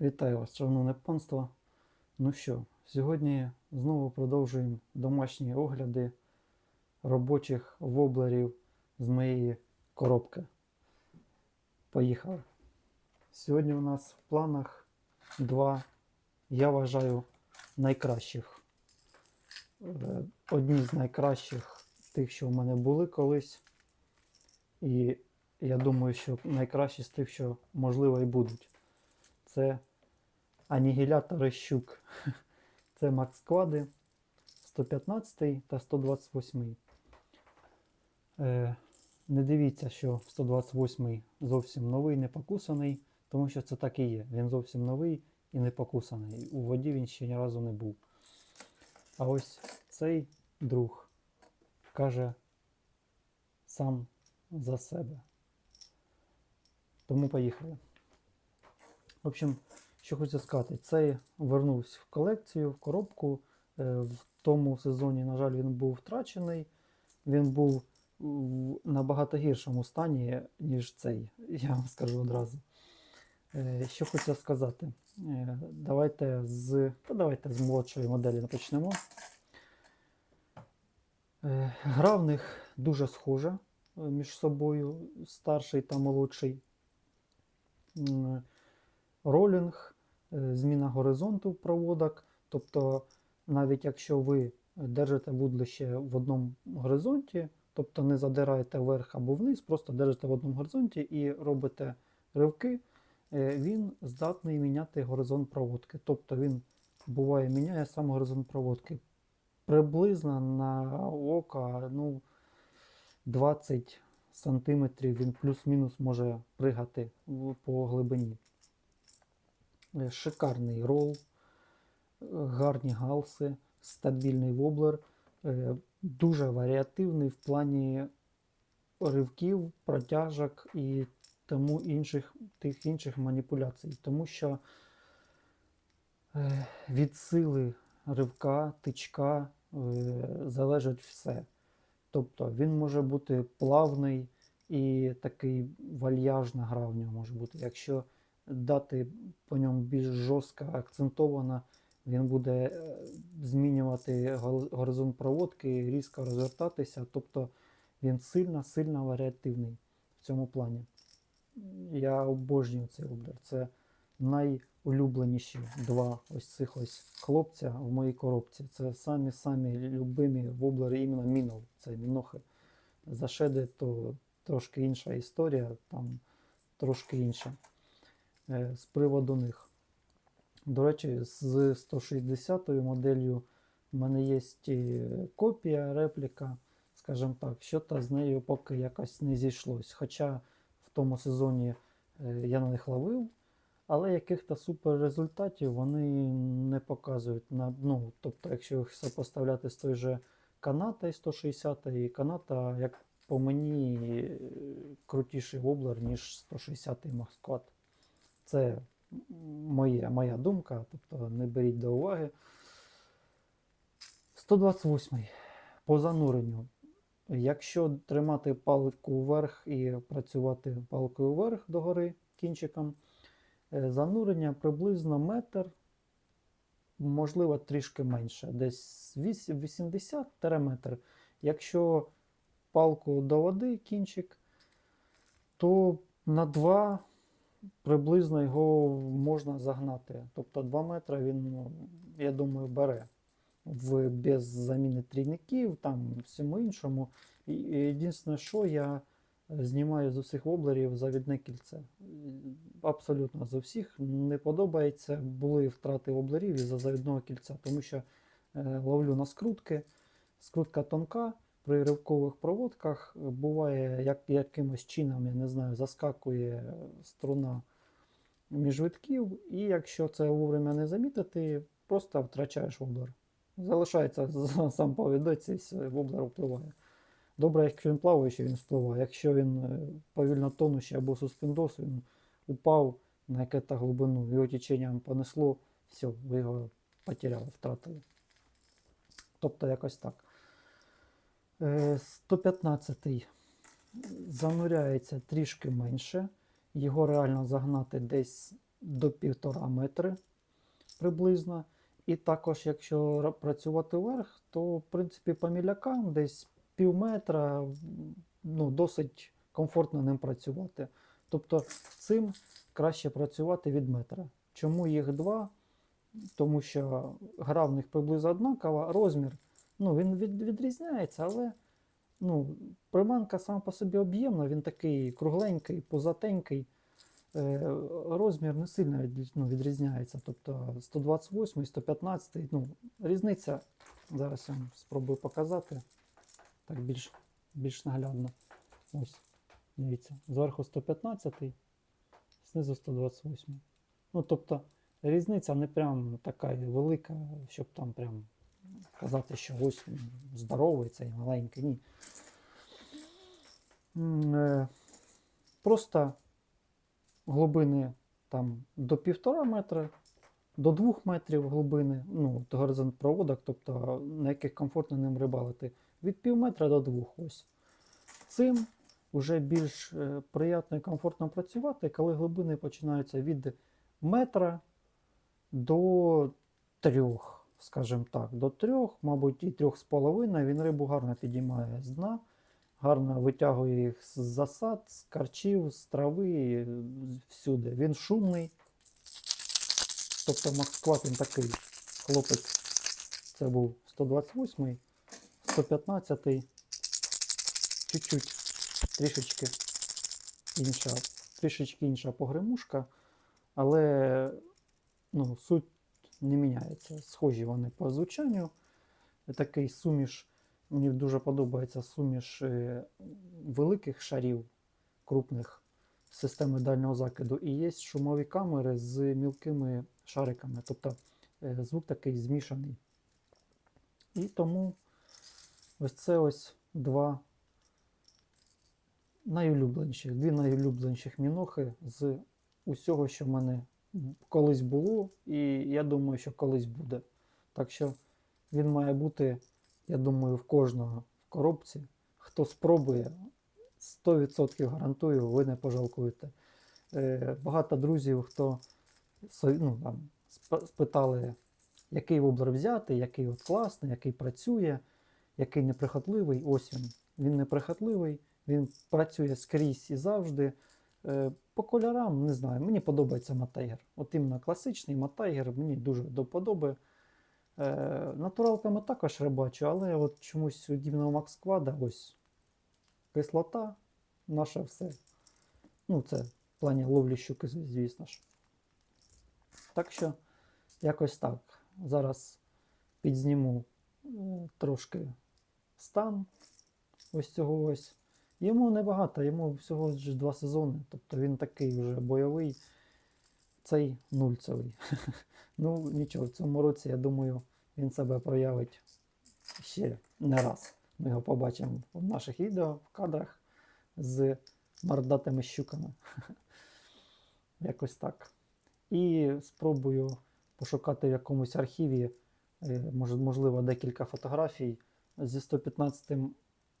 Вітаю вас, шановне панство. Ну що, сьогодні знову продовжуємо домашні огляди робочих воблерів з моєї коробки. Поїхали. Сьогодні у нас в планах два, я вважаю, найкращих. Е, Одні з найкращих тих, що в мене були колись. І я думаю, що найкращі з тих, що можливо і будуть. Це анігілятори щук. Це макс-склади 115 та 128. Е, не дивіться, що 128 зовсім новий, не покусаний, тому що це так і є. Він зовсім новий і не покусаний. У воді він ще ні разу не був. А ось цей друг каже сам за себе. Тому поїхали. В общем, що хочу сказати, цей вернувся в колекцію, в коробку. Е, В тому сезоні, на жаль, він був втрачений. Він був в набагато гіршому стані, ніж цей, я вам скажу одразу. Е, Що хочу сказати? Е, Давайте з, та давайте з молодшої моделі почнемо. Гра в них дуже схожа між собою, старший та молодший. Ролінг, е, зміна горизонту проводок. Тобто, навіть якщо ви держите вудлище в одному горизонті, тобто не задираєте вверх або вниз, просто держите в одному горизонті і робите ривки, е, він здатний міняти горизонт проводки. Тобто він буває міняє сам горизонт проводки. Приблизно на око ну, 20 сантиметрів він плюс-мінус може пригати по глибині. Е, Шикарний рол, е, гарні галси, стабільний воблер, е, дуже варіативний в плані ривків, протяжок і тому інших, тих інших маніпуляцій. Тому що від сили ривка, тичка залежить все. Тобто він може бути плавний і такий вальяжна гра в нього може бути. Якщо дати по ньому більш жорстко акцентовано, він буде е, змінювати горизонт проводки, різко розвертатися. Тобто він сильно-сильно варіативний в цьому плані. Я обожнюю цей воблер. Це найулюбленіші два ось цих ось хлопця в моїй коробці. Це самі-самі любимі воблери іменно мінов. Це мінохи. Зашеди то трошки інша історія, там трошки інша. Е, З приводу них. До речі, з 160 моделлю в мене є копія, репліка, скажімо так, що то з нею поки якось не зійшлось. Хоча в тому сезоні е, я на них ловив, але яких-то супер результатів вони не показують. На, ну, тобто, якщо їх сопоставляти з той же каната і 160 і каната, як по мені, е, крутіший воблер, ніж 160-й Москват. Це моє, моя думка, тобто не беріть до уваги. 128. По зануренню. Якщо тримати палку вверх і працювати палкою вверх догори кінчиком, е, занурення приблизно метр, можливо, трішки менше, десь 80 метр. Якщо палку до води кінчик, то на 2 приблизно його можна загнати. Тобто 2 метри він, я думаю, бере в, без заміни трійників, там всьому іншому. Єдине, що я знімаю з усіх воблерів завідне кільце. Абсолютно з усіх не подобається. Були втрати воблерів із-за завідного кільця, тому що е, ловлю на скрутки. Скрутка тонка. При ривкових проводках буває, як якимось чином, я не знаю, заскакує струна між витків, і якщо це вовремя не замітити, просто втрачаєш воблер. Залишається сам повідець і воблер впливає. Добре, якщо він плаваючий, він впливає. Якщо він е, повільно тонущий або суспендос, він упав на яке-то глибину, його теченням понесло, все, ви його потеряли, втратили. Тобто якось так. Е, 115 зануряється трішки менше. Його реально загнати десь до півтора метри приблизно. І також, якщо працювати вверх, то в принципі по мілякам десь пів метра ну, досить комфортно ним працювати. Тобто цим краще працювати від метра. Чому їх два? Тому що гра в них приблизно однакова, розмір ну, він від, відрізняється, але ну, приманка сама по собі об'ємна, він такий кругленький, позатенький. Е, розмір не сильно від, ну, відрізняється. Тобто 128 115 ну, різниця. Зараз я вам спробую показати. Так більш, більш наглядно. Ось, дивіться, зверху 115, знизу 128. Ну, тобто, різниця не прям така велика, щоб там прям казати, що ось здоровий, цей маленький. Ні. Е, Просто глибини там до півтора метра, до двох метрів глибини, ну, горизонт проводок, тобто на яких комфортно ним рибалити, від пів метра до двох. Ось. Цим вже більш е, приємно і комфортно працювати, коли глибини починаються від метра до трьох, скажімо так, до трьох, мабуть, і трьох з половиною. Він рибу гарно підіймає з дна, гарно витягує їх з засад, з карчів, з трави, всюди. Він шумний. Тобто Москва він такий хлопець. Це був 128-й, 115-й, чуть-чуть трішечки інша, трішечки інша погремушка, але ну, суть не міняється. Схожі вони по звучанню. Такий суміш, мені дуже подобається суміш е, великих шарів, крупних системи дальнього закиду, і є шумові камери з мілкими шариками. Тобто е, звук такий змішаний. І тому ось це ось два найулюбленіших, дві найулюбленіших мінохи з усього, що в мене колись було, і я думаю, що колись буде. Так що він має бути, я думаю, в кожного в коробці. Хто спробує, 100% гарантую, ви не пожалкуєте. Е, багато друзів, хто ну, там, спитали, який воблер взяти, який от класний, який працює, який неприхотливий. Ось він. Він неприхотливий, він працює скрізь і завжди. Е, По кольорам не знаю, мені подобається Матайгер. От іменно класичний Матайгер мені дуже до вподоби. Е, Натуралками також рибачу, але от чомусь у дівного Максквада ось кислота, наше все. Ну, це в плані ловлі щуки, звісно ж. Так що, якось так. Зараз підзніму е, трошки стан ось цього ось. Йому небагато, йому всього ж два сезони. Тобто він такий вже бойовий, цей нульцевий. ну, нічого, в цьому році, я думаю, він себе проявить ще не раз. Ми його побачимо в наших відео, в кадрах з мордатими щуками. Якось так. І спробую пошукати в якомусь архіві, е, можливо, декілька фотографій. Зі 115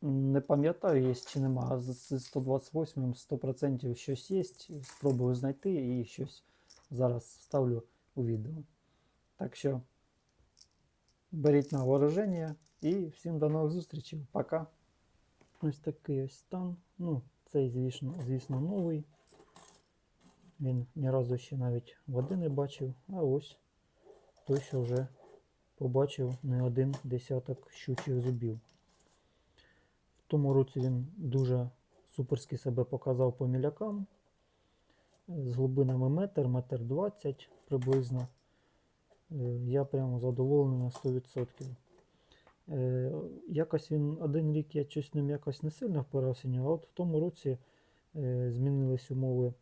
не пам'ятаю, є чи нема, з 128 100% щось є. Спробую знайти і щось зараз вставлю у відео. Так що беріть на вооруження і всім до нових зустрічей. Пока. Ось такий ось стан. Ну, цей, звісно, звісно, новий. Він ні разу ще навіть води не бачив, а ось той, що вже побачив не один десяток щучих зубів. В тому році він дуже суперськи себе показав по мілякам. З глибинами метр, метр двадцять приблизно. Е, Я прямо задоволений на 100%. Е, Якось він один рік я щось ним якось не сильно впирався, а от в тому році е, змінились умови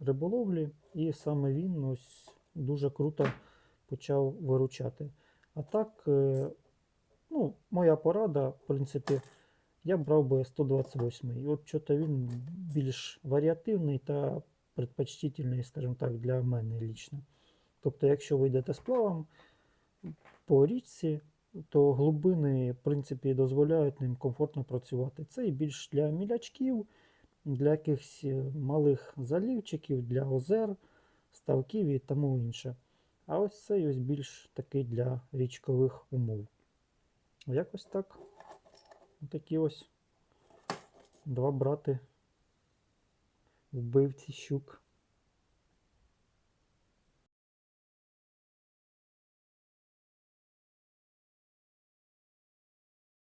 риболовлі, і саме він ось дуже круто почав виручати. А так, ну, моя порада, в принципі, я брав би 128 І от що-то він більш варіативний та предпочтительний, скажімо так, для мене лічно. Тобто, якщо ви йдете з плавом по річці, то глибини, в принципі, дозволяють ним комфортно працювати. Це і більш для мілячків, для якихось е, малих залівчиків, для озер ставків і тому інше. А ось цей ось більш такий для річкових умов. Якось так. Такі ось два брати вбивці щук.